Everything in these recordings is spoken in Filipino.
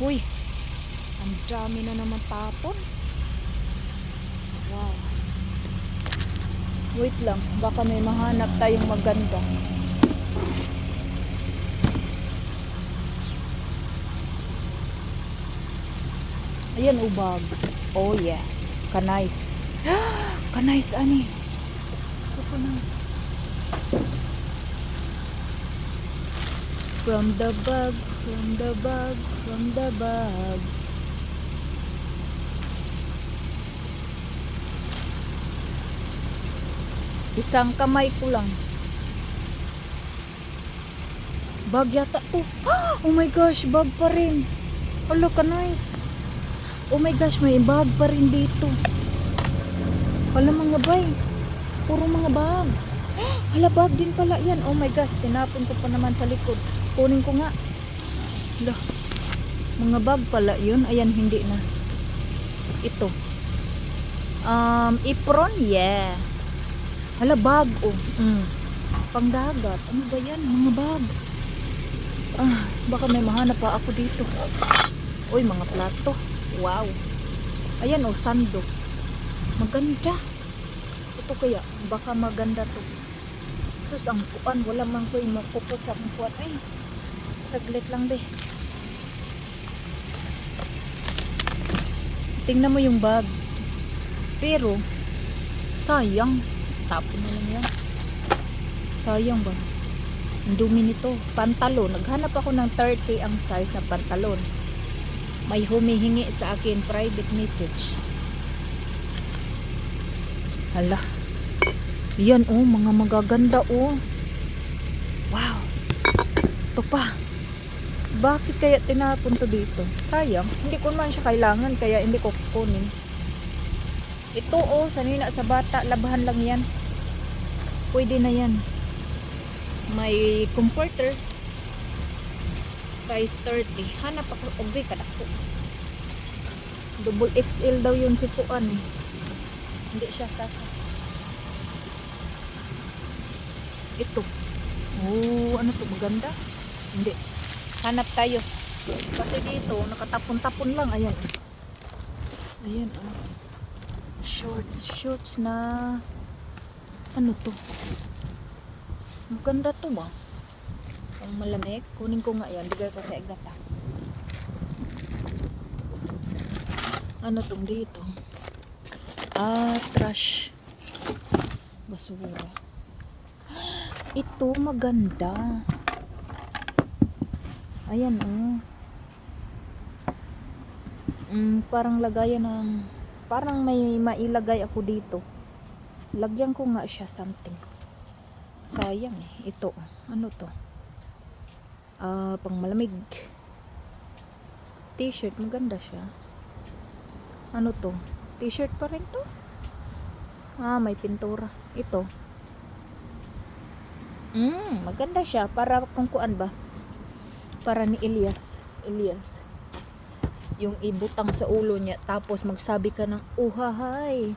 Huy, ang dami na naman tapon. Wow. Wait lang, baka may mahanap tayong maganda. Ayan, ubag. Oh yeah. Kanais. Kanais, ani. So kanais. From the bag, from the bag, from the bag. Isang kamay ko lang. Bag yata to. Oh my gosh, bag pa rin. Hala ka nice. Oh my gosh, may bag pa rin dito. Hala mga bay. Puro mga bag. Hala bag din pala yan. Oh my gosh, tinapon ko pa naman sa likod. Kunin ko nga. Hala. Mga bag pala yun. Ayan, hindi na. Ito. Um, apron, yeah. Hala, bag, oh. Mm. Pangdagat. Ano ba yan? Mga bag. Ah, baka may mahanap pa ako dito. Uy, mga plato. Wow. Ayan, oh, sandok. Maganda. Ito kaya, baka maganda to. Sus, ang kuan, wala man ko yung makupot sa kuan. Ay, saglit lang, be. Tingnan mo yung bag. Pero, sayang. Tapon na lang yan. Sayang ba? Ang dumi nito. Pantalon. Naghanap ako ng 30 ang size na pantalon. May humihingi sa akin private message. Hala. Yan oh, mga magaganda oh. Wow. Ito pa. Bakit kaya tinapon to dito? Sayang. Hindi ko man siya kailangan kaya hindi ko kukunin. Ito oh, sanina sa bata. Labahan lang yan. Pwede na yan. May comforter. Size 30. Hanap ako. Ugay ka ko. Double XL daw yun si Puan. Hindi siya kaka. Ito. Oh, ano to? Maganda? Hindi. Hanap tayo. Kasi dito, nakatapon-tapon lang. Ayan. Ayan, ah. Shorts. Shorts na... Ano to? Maganda to ba? Ang malamig. Kunin ko nga yan. Bigay ko sa igata. Ano tong dito? Ah, trash. Basura. Ito maganda. Ayan oh. Mm, parang lagayan ng parang may mailagay ako dito. Lagyan ko nga siya something. Sayang eh. Ito. Ano to? Ah, pang malamig. T-shirt. Maganda siya. Ano to? T-shirt pa rin to? Ah, may pintura. Ito. Mm, maganda siya. Para kung kuan ba? Para ni Elias. Elias. Yung ibutang sa ulo niya. Tapos magsabi ka ng, uhahay.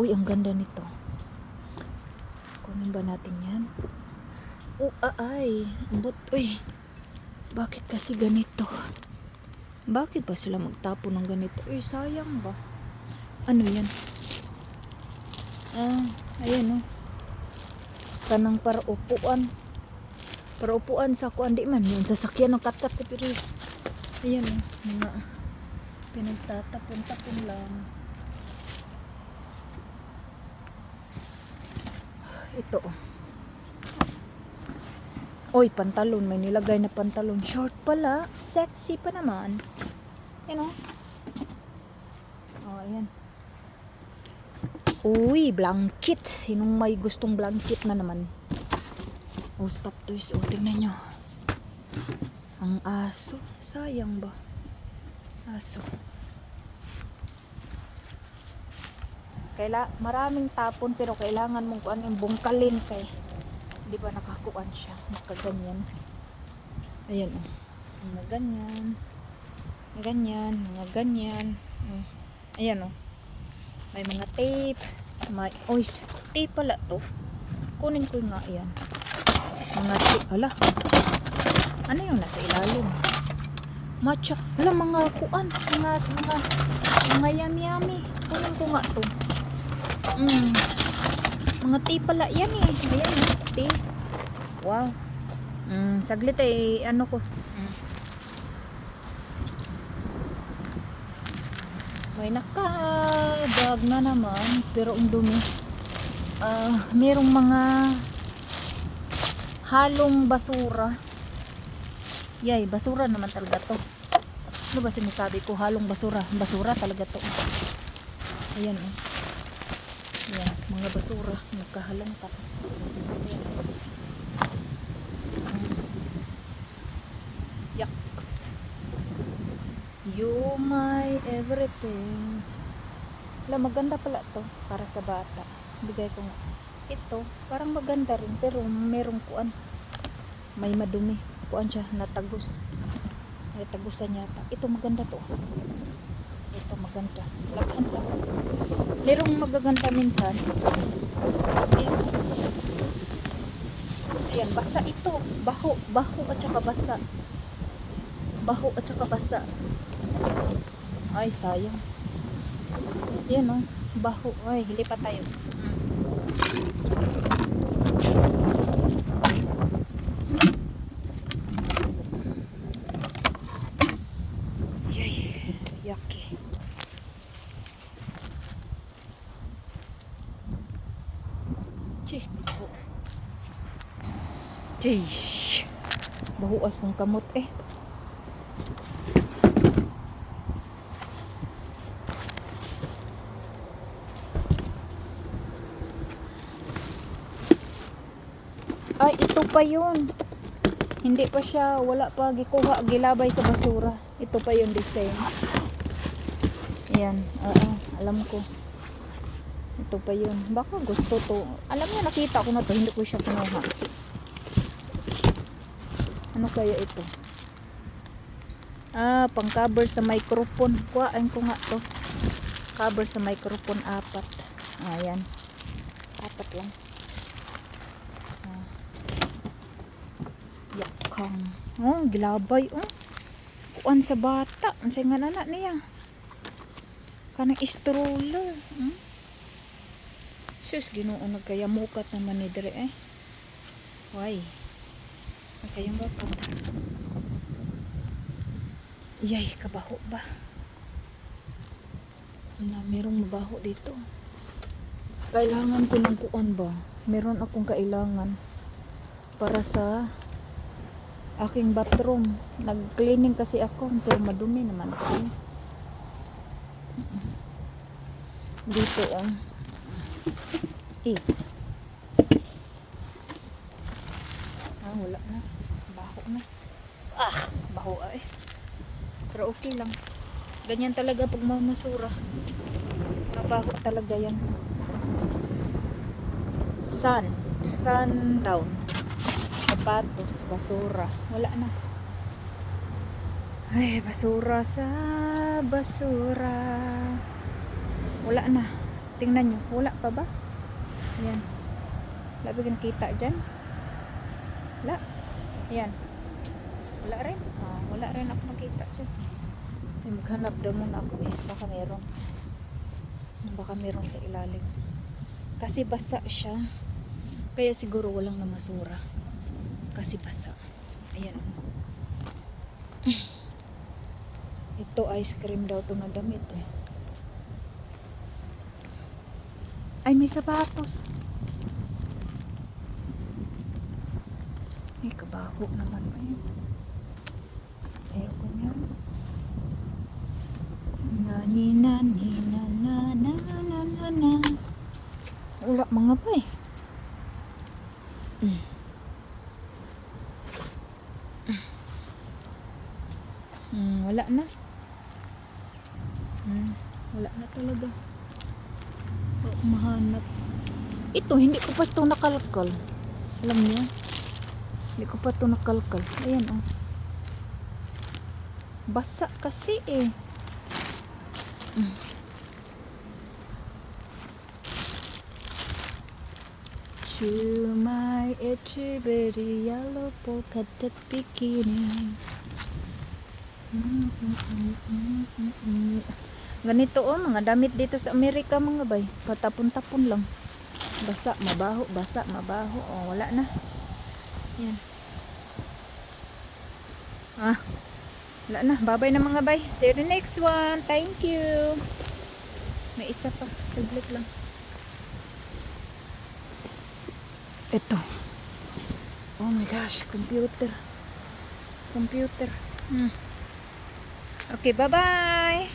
Uy, ang ganda nito. Kunin ba natin yan? Oh, ay. Ambot, uy. Bakit kasi ganito? Bakit ba sila magtapon ng ganito? Uy, sayang ba? Ano yan? Ah, ayan oh. Kanang para upuan. Para upuan sa kuan di man. Yung sasakyan ng katkat ko pero ayan oh. Mga pinagtatapon-tapon lang. Ito oh. Oy, pantalon. May nilagay na pantalon. Short pala. Sexy pa naman. Yan o. Oh, ayan. Uy, blanket. Sinong may gustong blanket na naman? Oh, stop toys. Oh, tingnan nyo. Ang aso. Sayang ba? Aso. Kaila maraming tapon pero kailangan mong kuan yung bungkalin kay di ba nakakuan siya nakaganyan ayan oh mga ganyan ganyan mga ganyan oh. ayan oh may mga tape may oy tape pala to kunin ko nga yan mga tape hala ano yung nasa ilalim Matcha. Wala mga kuan. Mga, mga, mga yami-yami. Kunin ko nga to. Mm. Mga tea pala. Yan eh. Ayan eh. Tea. Wow. Mm, saglit eh. Ano ko. Mm. May nakabag na naman. Pero ang dumi. Ah, merong mga halong basura. Yay, basura naman talaga to. Ano ba sinasabi ko? Halong basura. Basura talaga to. Ayan oh. Ayan, mga basura. Nagkahalang pa. Yucks. You my everything. Wala, maganda pala to para sa bata. Bigay ko nga. Ito, parang maganda rin pero merong kuan. May madumi. Kuan siya, natagos. Natagusan yata. Ito maganda to. Ito maganda. Laghan lang. Merong magaganda minsan. Ayan. Ayan, basa ito. Baho. Baho at saka basa. Baho at saka basa. Ay, sayang. Yan oh. Baho. Ay, hili pa tayo. Yay, yucky. Chih, baho. Jeez. Bahuas mong kamot eh. Ay, ito pa yun. Hindi pa siya, wala pa gikuha, gilabay sa basura. Ito pa yung design. Ayan, oo, alam ko. Ito pa yun. Baka gusto to. Alam niya, nakita ko na to, hindi ko siya kinuha. Ano kaya ito? Ah, pang cover sa microphone. Kuhaan ko nga to. Cover sa microphone, apat. Ayan. Apat lang. Yakang. Oh, gilabay oh. Kuan sa bata. Ang nga anak niya. Kanang stroller. Hmm? Sus, ginoo nagkayamukat naman ni Dre eh. Why? Nagkayamukat. Yay, kabaho ba? Wala, merong mabaho dito. Kailangan ko ng kuan ba? Meron akong kailangan para sa aking bathroom. Nag-cleaning kasi ako, pero madumi naman eh. Dito, oh. Eh. Ah, wala na. Baho na. Ah, baho ay. Pero okay lang. Ganyan talaga pag mamasura. Mabaho talaga yan. Sun. Sundown sapatos, basura. Wala na. Ay, basura sa basura. Wala na. Tingnan nyo. Wala pa ba? Ayan. Wala ba nakita dyan? Wala. Ayan. Wala rin. Ah, wala rin ako nakita dyan. Ay, maghanap daw muna ako eh. Baka meron. Baka meron sa ilalim. Kasi basa siya. Kaya siguro walang namasura kasi basa. Ayan. Ito ice cream daw to na damit eh. Ay, may sapatos. May kabaho naman ba yun? Ayoko niyan. Na ni na ni na na na na na na Wala mga pa eh. Mm. Hmm, wala na. Hmm, wala na talaga. Wala akong mahanap. Ito, hindi ko pa ito nakalkal. Alam niyo? Hindi ko pa ito nakalkal. Ayan, oh. Basa kasi eh. My itchy bitty yellow polka dot bikini. Ganito oh, mga damit dito sa Amerika mga bay. Katapon-tapon lang. Basa, mabaho, basa, mabaho. Oh, wala na. Yan. Ah. Wala na. Babay na mga bay. See you the next one. Thank you. May isa pa. Saglit lang. Ito. Oh my gosh, computer. Computer. Hmm. Okay, bye-bye.